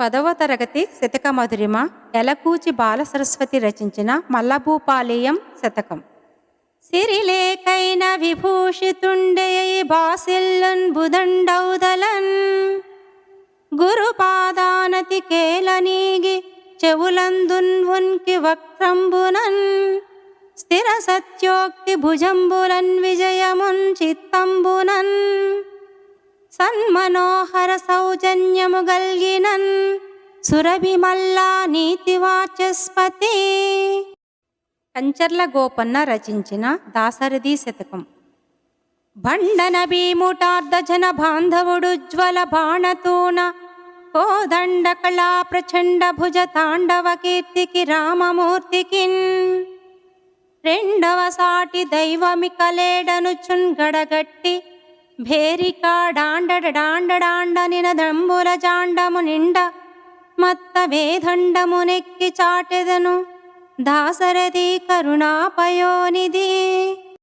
పదవ తరగతి శతక మధురిమ ఎలకూచి బాలసరస్వతి రచించిన మల్లభూపాలీయం శతకం. సిరిలేకైన విభూషితుండయై బాసిల్లన్ బుదండౌదలన్ గురుపాదానతి కేలనీగి చెవులందున్వున్కి వక్రంబునన్ స్థిర సత్యోక్తి భుజంబులన్ విజయమున్ చిత్తంబునన్. సన్మనోహర సౌజన్యము గల్గినన్ సురభిమల్లా నీతి వాచస్పతి. కంచర్ల గోపన్న రచించిన దాసరథి శతకం. భండన భీముటార్ధజన బాంధవుడుజ్వల బాణతూన కోదండ కళా ప్రచండ భుజ తాండవ కీర్తికి రామమూర్తికిన్. రెండవ సాటి దైవమి కలేడనుచున్ గడగట్టి భేరికాడాండడాండడాండ నినదంబుల జాండము నిండ మత్త వేదండమునెక్కి చాటెదను దాసరథి కరుణాపయోనిధి.